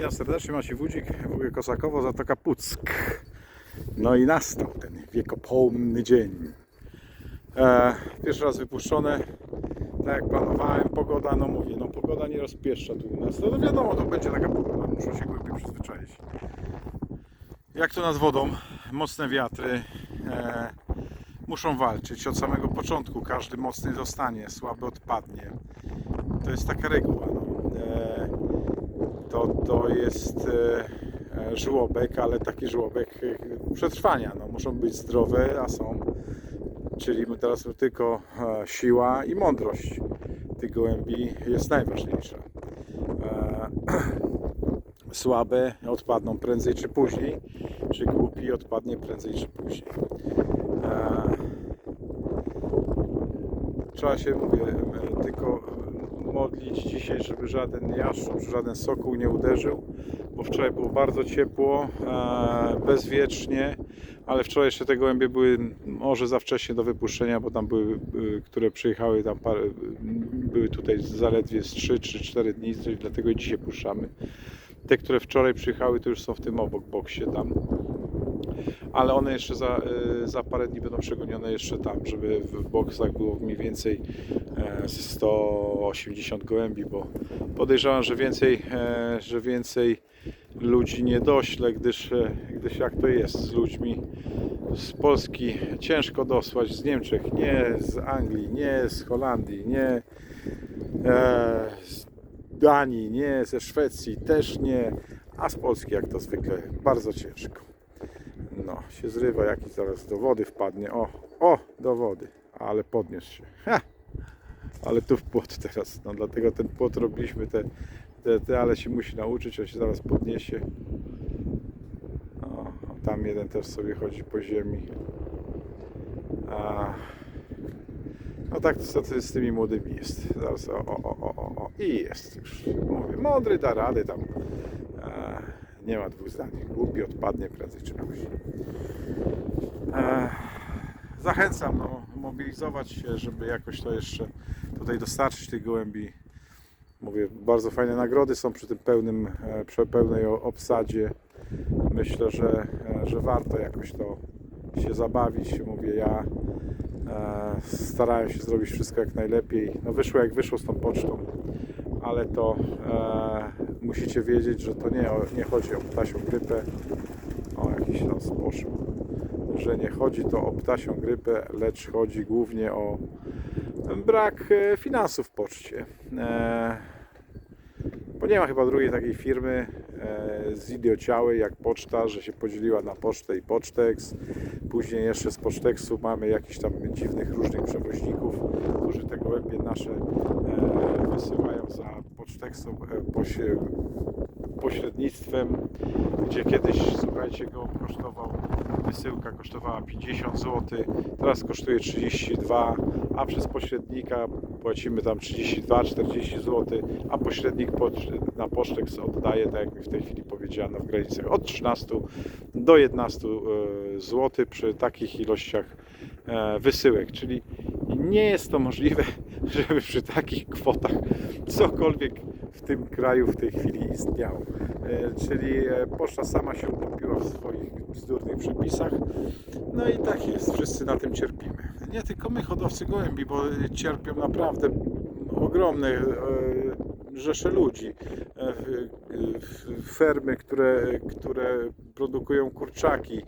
Witam serdecznie, Maciej Wódzik, WG Kosakowo, Zatoka Puck. No i nastał ten wiekopomny dzień. E, pierwszy raz wypuszczone, tak jak planowałem, pogoda, no mówię, no pogoda nie rozpieszcza tu u nas. No, no wiadomo, to będzie taka pogoda, muszę się głębiej przyzwyczaić. Jak to nad wodą, mocne wiatry, e, muszą walczyć od samego początku, każdy mocny zostanie, słaby odpadnie. To jest taka reguła. No. E, to, to jest e, e, żłobek, ale taki żłobek e, przetrwania. No, muszą być zdrowe, a są. Czyli teraz tylko siła i mądrość tych gołębi jest najważniejsza. Słabe odpadną prędzej czy później, czy głupi odpadnie prędzej czy później. Trzeba się, mówię, tylko modlić dzisiaj, żeby żaden jaszczur, żaden sokół nie uderzył, bo wczoraj było bardzo ciepło, e, bezwiecznie, ale wczoraj jeszcze te gołębie były może za wcześnie do wypuszczenia, bo tam były, które przyjechały tam parę, były tutaj zaledwie z 3 czy 4 dni, dlatego dzisiaj puszczamy. Te, które wczoraj przyjechały, to już są w tym obok boksie tam ale one jeszcze za, y, za parę dni będą przegonione jeszcze tam, żeby w boksach było mniej więcej e, 180 gołębi, bo podejrzewam, że więcej, e, że więcej ludzi nie dośle, gdyż, e, gdyż jak to jest z ludźmi z Polski ciężko dosłać, z Niemczech, nie z Anglii, nie z Holandii, nie e, z Danii, nie ze Szwecji, też nie, a z Polski jak to zwykle bardzo ciężko. No, się zrywa jakiś zaraz do wody wpadnie. O, o, do wody. Ale podniósł się. Ha! Ale tu w płot teraz. No dlatego ten płot robiliśmy te, te, te, ale się musi nauczyć, on się zaraz podniesie. O, a tam jeden też sobie chodzi po ziemi. A, no tak to z, z tymi młodymi jest. Zaraz o, o, o, o, o, i jest już. Mówię, mądry da rady tam. E, nie ma dwóch zdań. Głupi odpadnie prędzej czy później. Zachęcam no, mobilizować się, żeby jakoś to jeszcze tutaj dostarczyć tych gołębi. Mówię, bardzo fajne nagrody są przy tym pełnym, e, przy pełnej obsadzie. Myślę, że, e, że warto jakoś to się zabawić. Mówię, ja e, starałem się zrobić wszystko jak najlepiej. No wyszło jak wyszło z tą pocztą, ale to e, musicie wiedzieć, że to nie, nie chodzi o ptasią grypę. O, jakiś raz poszło. Że nie chodzi to o ptasią grypę, lecz chodzi głównie o brak e, finansów w poczcie. E, nie ma chyba drugiej takiej firmy e, zidiociałej jak poczta, że się podzieliła na pocztę i pocztex. Później jeszcze z poczteksu mamy jakichś tam dziwnych różnych przewoźników, którzy te gołębie nasze e, wysyłają za poczteksem, e, pośrednictwem, gdzie kiedyś, słuchajcie, go kosztował, wysyłka kosztowała 50 zł, teraz kosztuje 32, a przez pośrednika płacimy tam 32-40 zł, a pośrednik na pocztek oddaje, tak jak mi w tej chwili powiedziano, w granicach od 13 do 11 zł przy takich ilościach e, wysyłek, czyli nie jest to możliwe, żeby przy takich kwotach cokolwiek w tym kraju w tej chwili istniało. E, Czyli e, poczta sama się utopiła w swoich bzdurnych przepisach. No i tak jest, wszyscy na tym cierpimy. Nie tylko my, hodowcy gołębi, bo cierpią naprawdę ogromne e, rzesze ludzi. Fermy, które, które produkują kurczaki,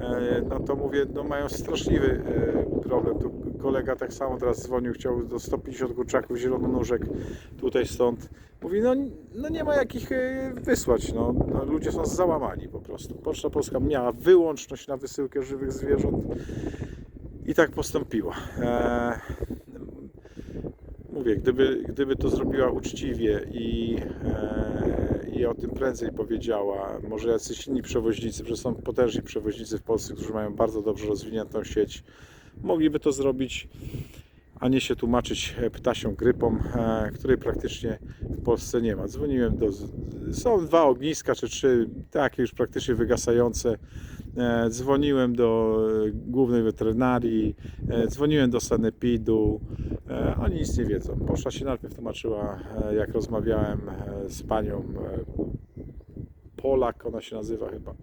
e, no to mówię, no mają straszliwy e, problem. Tu kolega tak samo teraz dzwonił, chciał do 150 kurczaków zielononóżek tutaj stąd. Mówi, no, no nie ma jakich e, wysłać, no, no ludzie są załamani po prostu. Poczta Polska miała wyłączność na wysyłkę żywych zwierząt i tak postąpiła. Mówię, gdyby, gdyby to zrobiła uczciwie i, e, i o tym prędzej powiedziała, może jacyś inni przewoźnicy, przecież są potężni przewoźnicy w Polsce, którzy mają bardzo dobrze rozwiniętą sieć, mogliby to zrobić, a nie się tłumaczyć ptasią grypą, e, której praktycznie w Polsce nie ma. Dzwoniłem do. Są dwa ogniska czy trzy, takie już praktycznie wygasające. E, Dzwoniłem do e, głównej weterynarii, e, dzwoniłem do sanepidu. Oni nic nie wiedzą. Poszła się najpierw tłumaczyła, jak rozmawiałem z panią Polak, ona się nazywa chyba.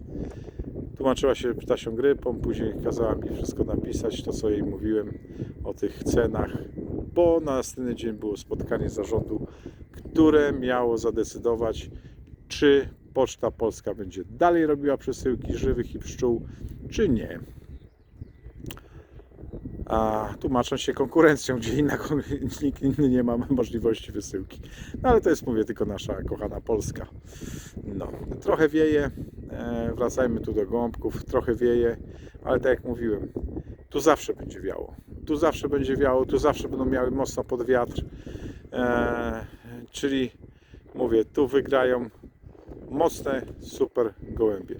Tłumaczyła się ptasią grypą, później kazała mi wszystko napisać, to co jej mówiłem o tych cenach, bo na następny dzień było spotkanie zarządu, które miało zadecydować, czy Poczta Polska będzie dalej robiła przesyłki żywych i pszczół, czy nie. A tłumacząc się konkurencją, gdzie inna, nikt inny nie ma możliwości wysyłki. No ale to jest, mówię, tylko nasza kochana Polska. No, trochę wieje, e, wracajmy tu do gąbków, trochę wieje, ale tak jak mówiłem, tu zawsze będzie wiało. Tu zawsze będzie wiało, tu zawsze będą miały mocno pod wiatr. E, czyli mówię, tu wygrają mocne, super gołębie.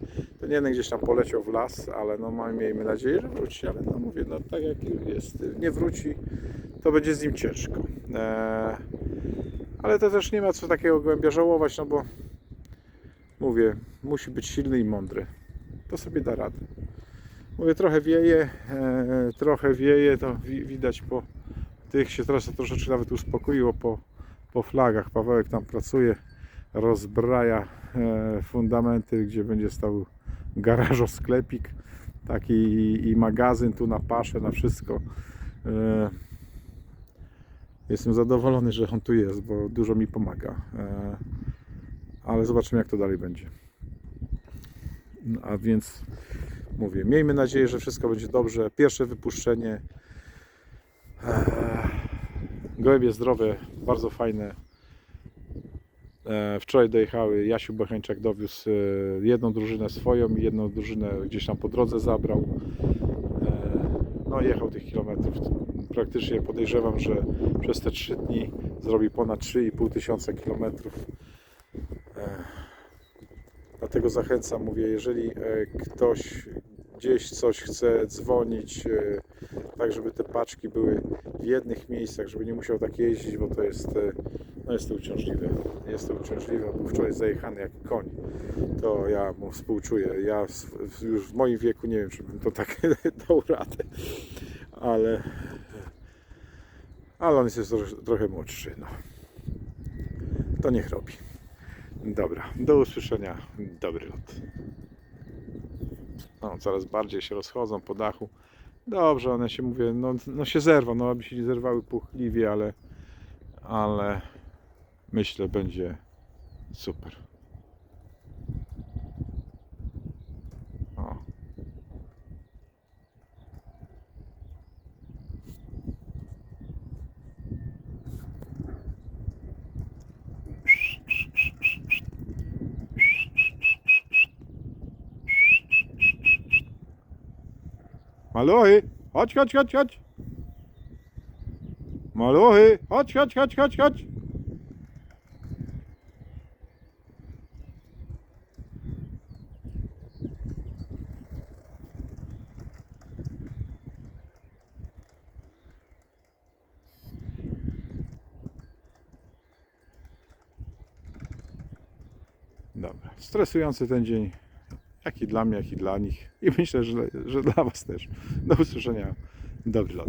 Nie jeden gdzieś tam poleciał w las, ale no miejmy nadzieję, że wróci, ale no mówię, no tak jak jest, nie wróci, to będzie z nim ciężko. E, ale to też nie ma co takiego gołębia żałować, no bo mówię, musi być silny i mądry. To sobie da radę. Mówię, trochę wieje, e, trochę wieje, to wi- widać po tych się teraz troszeczkę nawet uspokoiło po, po flagach. Pawełek tam pracuje, rozbraja e, fundamenty, gdzie będzie stał garażo sklepik taki i, magazyn tu na paszę, na wszystko. E, jestem zadowolony, że on tu jest, bo dużo mi pomaga. E, ale zobaczymy, jak to dalej będzie. A więc mówię, miejmy nadzieję, że wszystko będzie dobrze. Pierwsze wypuszczenie. Gołębie zdrowe, bardzo fajne. E, Wczoraj dojechały, Jasiu Bocheńczak dowiózł e, jedną drużynę swoją i jedną drużynę gdzieś tam po drodze zabrał. E, No jechał tych kilometrów. Praktycznie podejrzewam, że przez te 3 dni zrobi ponad 3,5 tysiąca kilometrów. Dlatego zachęcam, mówię, jeżeli ktoś gdzieś coś chce dzwonić, tak żeby te paczki były w jednych miejscach, żeby nie musiał tak jeździć, bo to jest, no jest to uciążliwe. Jest to uciążliwe, był wczoraj zajechany jak koń. To ja mu współczuję. Ja już w moim wieku nie wiem, czy bym to tak dał radę, ale, ale on jest trochę, młodszy. No. To niech robi. Dobra, do usłyszenia. Dobry lot. No, coraz bardziej się rozchodzą po dachu. Dobrze, one się mówię, no, no się zerwą, no aby się zerwały puchliwie, ale, ale myślę będzie super. O. Maluchy, chodź, chodź, chodź, chodź. Maluchy, chodź, chodź, chodź, chodź, chodź. Dobra, stresujący ten dzień, jak i dla mnie, jak i dla nich. I myślę, że, że dla Was też. Do usłyszenia. Dobry lot.